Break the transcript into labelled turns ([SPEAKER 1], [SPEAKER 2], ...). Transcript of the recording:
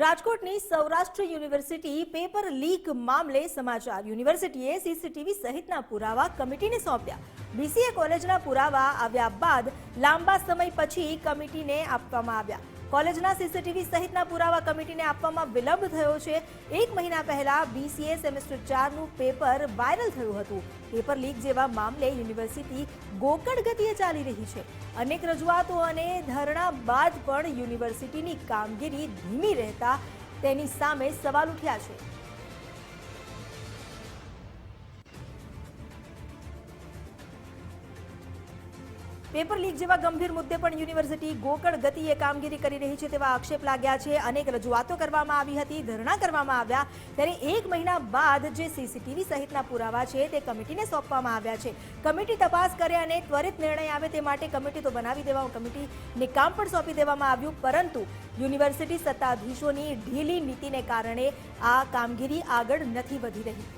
[SPEAKER 1] રાજકોટની Saurashtra university paper leak મામલે સમાચાર. યુનિવર્સિટીએ સીસીટીવી સહિતના પુરાવા કમિટીને સોંપ્યા. બીસીએ કોલેજના પુરાવા આવ્યા બાદ લાંબા સમય પછી કમિટીને આપવામાં આવ્યા. કોલેજના સીસીટીવી સહિતના પુરાવા કમિટીને આપવામાં વિલંબ થયો છે. એક મહિના પહેલા બીસીએ સેમેસ્ટર ચારનું પેપર વાયરલ થયું હતું. પેપર લીક જેવા મામલે યુનિવર્સિટી ગોકળ ગતિએ ચાલી રહી છે. અનેક રજૂઆતો અને ધરણા બાદ પણ યુનિવર્સિટીની કામગીરી ધીમી રહેતા તેની સામે સવાલ ઉઠ્યા છે. પેપર લીક જેવા ગંભીર મુદ્દે પણ યુનિવર્સિટી ગોકળ ગતિએ કામગીરી કરી રહી છે તેવા આક્ષેપ લાગ્યા છે. અનેક રજૂઆતો કરવામાં આવી હતી, ધરણા કરવામાં આવ્યા. ત્યારે એક મહિના બાદ જે સીસીટીવી સહિતના પુરાવા છે તે કમિટીને સોંપવામાં આવ્યા છે. કમિટી તપાસ કરે અને ત્વરિત નિર્ણય આવે તે માટે કમિટી તો બનાવી દેવા કમિટીને કામ પણ સોંપી દેવામાં આવ્યું. પરંતુ યુનિવર્સિટી સત્તાધીશોની ઢીલી નીતિને કારણે આ કામગીરી આગળ નથી વધી રહી.